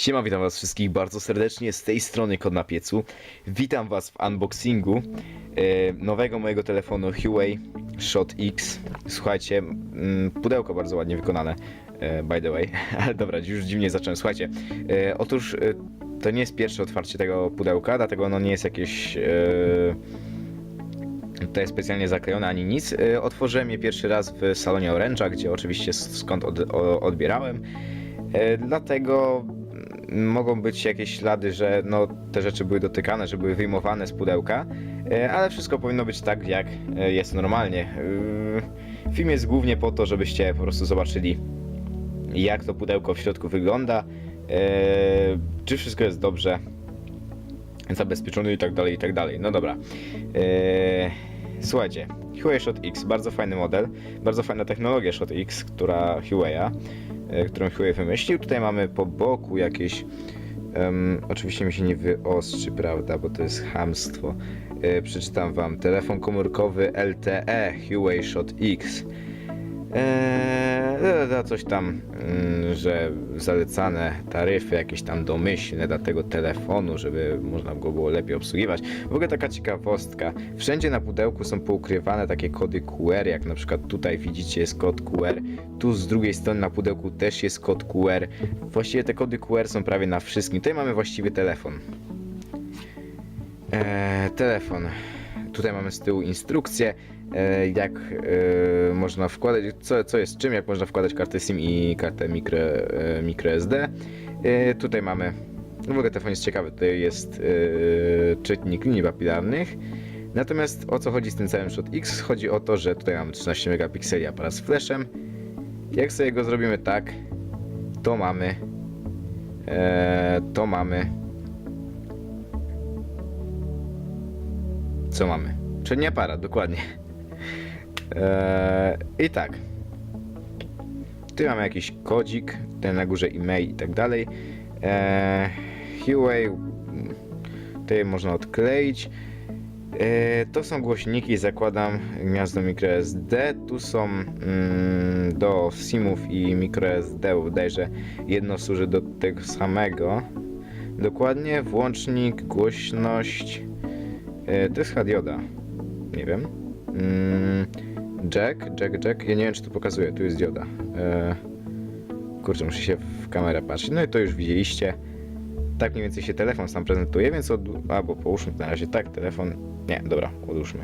Siema, witam was wszystkich bardzo serdecznie, z tej strony Kod na piecu. Witam was w unboxingu e, nowego mojego telefonu Huawei Shot X. Słuchajcie, mm, pudełko bardzo ładnie wykonane, e, by the way, ale dobra, już dziwnie zacząłem. Słuchajcie, e, otóż e, to nie jest pierwsze otwarcie tego pudełka, dlatego ono nie jest jakieś... E, tutaj specjalnie zaklejone ani nic. E, Otworzyłem je pierwszy raz w salonie Orange'a, gdzie oczywiście skąd od, o, odbierałem. E, Dlatego mogą być jakieś ślady, że no, te rzeczy były dotykane, że były wyjmowane z pudełka, e, ale wszystko powinno być tak, jak e, jest normalnie. E, Film jest głównie po to, żebyście po prostu zobaczyli, jak to pudełko w środku wygląda, czy wszystko jest dobrze zabezpieczony i tak dalej, i tak dalej. No dobra. Słuchajcie, Huawei Shot X, bardzo fajny model, bardzo fajna technologia Shot X, która Huawei'a, którą Huawei wymyślił. Tutaj mamy po boku jakieś, em, oczywiście mi się nie wyostrzy, prawda, bo to jest hamstwo. E, przeczytam wam, telefon komórkowy LTE Huawei Shot X. Eee, da coś tam, mm, że zalecane taryfy jakieś tam domyślne dla tego telefonu, żeby można go było lepiej obsługiwać. W ogóle taka ciekawostka. Wszędzie na pudełku są poukrywane takie kody QR, jak na przykład tutaj widzicie jest kod QR, tu z drugiej strony na pudełku też jest kod QR. Właściwie te kody QR są prawie na wszystkim. Tutaj mamy właściwie telefon. Eee, telefon. Tutaj mamy z tyłu instrukcję, jak e, można wkładać, co, co jest czym, jak można wkładać kartę SIM i kartę micro, e, microSD. E, tutaj mamy, w ogóle telefon jest ciekawy, tutaj jest e, czytnik linii papilarnych. Natomiast o co chodzi z tym całym Shot X? Chodzi o to, że tutaj mamy 13 megapikseli aparat z flashem. Jak sobie go zrobimy tak, to mamy, e, to mamy co mamy? Przedni aparat, dokładnie. Eee, I tak. Tu mamy jakiś kodzik, ten na górze e-mail i tak dalej. Eee, Huawei, mm, tutaj można odkleić. Eee, to są głośniki, zakładam gniazdo microSD. Tu są mm, do SIMów i microSD, bodajże jedno służy do tego samego. Dokładnie, włącznik, głośność. E, to jest hadioda. Nie wiem. Mm, jack, jack, jack. Ja nie wiem, czy to pokazuje. Tu jest dioda. E, kurczę, muszę się w kamerę patrzeć. No i to już widzieliście. Tak mniej więcej się telefon sam prezentuje, więc od... Albo połóżmy na razie tak, telefon... Nie, dobra, odłóżmy.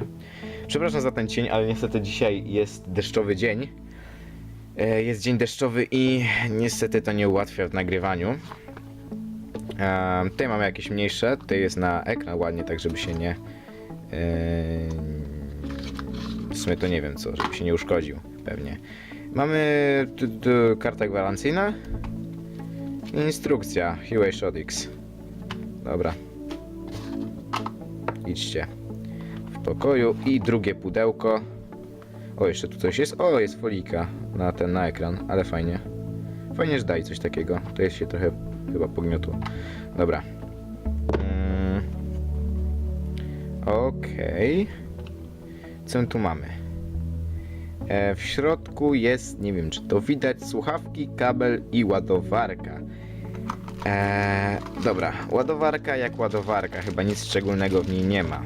Przepraszam za ten cień, ale niestety dzisiaj jest deszczowy dzień. E, jest dzień deszczowy i niestety to nie ułatwia w nagrywaniu. Ehm, tutaj mamy jakieś mniejsze, tutaj jest na ekran ładnie, tak żeby się nie... w sumie to nie wiem co, żeby się nie uszkodził, pewnie. Mamy tu, tu karta gwarancyjna instrukcja Huawei Shot X. Dobra. Idźcie w pokoju i drugie pudełko. O, jeszcze tu coś jest. O, jest folika na ten, na ekran, ale fajnie. Fajnie, że daj coś takiego. To jest się trochę chyba pogniotło. Dobra. Mm. Okej. Co tu mamy? E, w środku jest, nie wiem czy to widać, słuchawki, kabel i ładowarka. E, dobra, ładowarka jak ładowarka, chyba nic szczególnego w niej nie ma.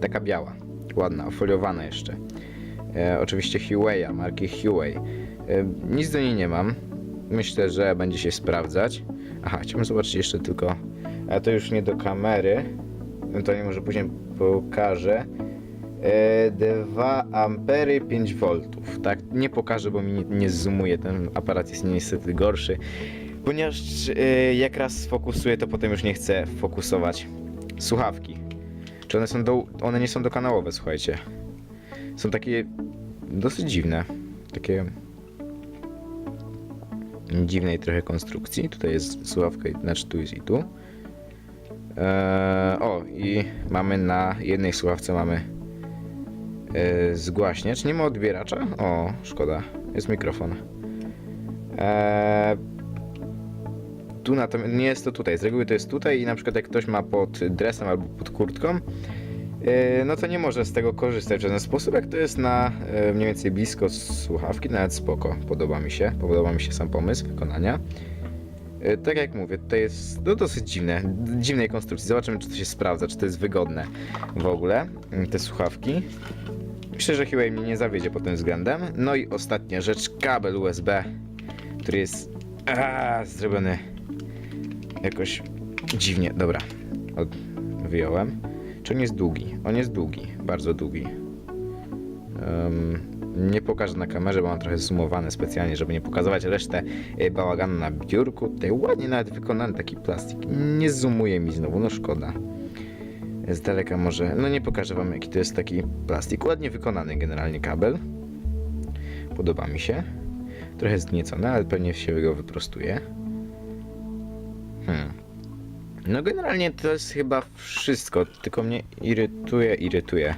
Taka biała, ładna, ofoliowana jeszcze. E, oczywiście Huawei, marki Huawei. E, nic do niej nie mam. Myślę, że będzie się sprawdzać. Aha, chciałbym zobaczyć jeszcze tylko. Ale to już nie do kamery. No To nie może później pokażę. E, 2 ampery 5 V. Tak, nie pokażę, bo mi nie, nie zoomuje. Ten aparat jest niestety gorszy. Ponieważ e, jak raz sfokusuję, to potem już nie chcę fokusować. Słuchawki. Czy one są do, one nie są dokanałowe, słuchajcie. Są takie dosyć dziwne. Takie dziwnej trochę konstrukcji. Tutaj jest słuchawka, znaczy tu jest i tu. Eee, o, i mamy na jednej słuchawce mamy e, zgłaśniacz. Nie ma odbieracza? O, szkoda. Jest mikrofon. Eee, tu natomiast nie jest to tutaj. Z reguły to jest tutaj i na przykład jak ktoś ma pod dresem albo pod kurtką, e, no to nie może z tego korzystać w żaden sposób. Jak to jest na e, mniej więcej blisko słuchawki, nawet spoko. Podoba mi się. Podoba mi się sam pomysł wykonania. Tak jak mówię, to jest no, dosyć dziwne, dziwnej konstrukcji. Zobaczymy, czy to się sprawdza, czy to jest wygodne w ogóle, te słuchawki. Że Huawei mnie nie zawiedzie pod tym względem. No i ostatnia rzecz, kabel USB, który jest zrobiony jakoś dziwnie. Dobra, od, wyjąłem. Czy on jest długi? On jest długi, bardzo długi. Em, nie pokażę na kamerze, bo mam trochę zoomowane specjalnie, żeby nie pokazywać resztę e, bałaganu na biurku. Tutaj ładnie nawet wykonany taki plastik. Nie zoomuje mi znowu, no szkoda. Z daleka może, no nie pokażę wam jaki to jest taki plastik. Ładnie wykonany generalnie kabel. Podoba mi się. Trochę zgniecony, ale pewnie się go wyprostuje. Hmm. No generalnie to jest chyba wszystko, tylko mnie irytuje, irytuje.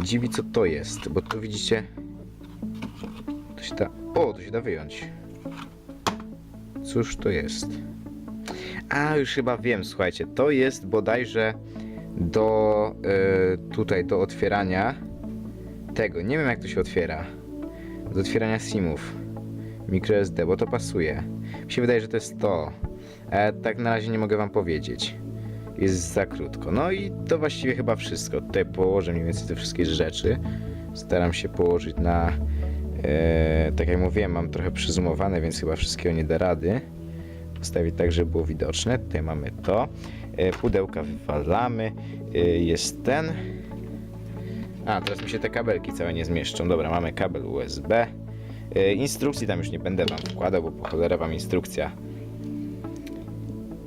Dziwi co to jest, bo tu widzicie... To się da... O, to się da wyjąć. Cóż to jest? A, już chyba wiem, słuchajcie, to jest bodajże do... y, tutaj, do otwierania tego, nie wiem jak to się otwiera. Do otwierania simów. MicroSD, bo to pasuje. Mi się wydaje, że to jest to. E, tak na razie nie mogę wam powiedzieć. Jest za krótko. No i to właściwie chyba wszystko. Tutaj położę mniej więcej te wszystkie rzeczy. Staram się położyć na... E, tak jak mówiłem, mam trochę przyzumowane, więc chyba wszystkiego nie da rady. Postawić tak, żeby było widoczne. Tutaj mamy to. E, pudełka wywalamy. E, jest ten. A, teraz mi się te kabelki całe nie zmieszczą. Dobra, mamy kabel USB. E, Instrukcji tam już nie będę wam wkładał, bo po wam instrukcja.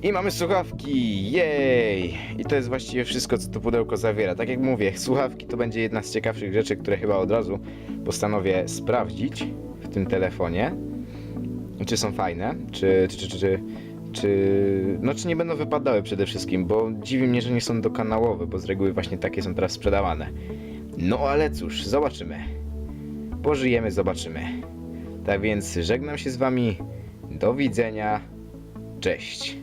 I mamy słuchawki, jej! I to jest właściwie wszystko, co to pudełko zawiera. Tak jak mówię, słuchawki to będzie jedna z ciekawszych rzeczy, które chyba od razu postanowię sprawdzić w tym telefonie. Czy są fajne, czy, czy, czy, czy, czy, no czy nie będą wypadały przede wszystkim, bo dziwi mnie, że nie są dokanałowe, bo z reguły właśnie takie są teraz sprzedawane. No ale cóż, zobaczymy. Pożyjemy, zobaczymy. Tak więc żegnam się z wami. Do widzenia. Cześć.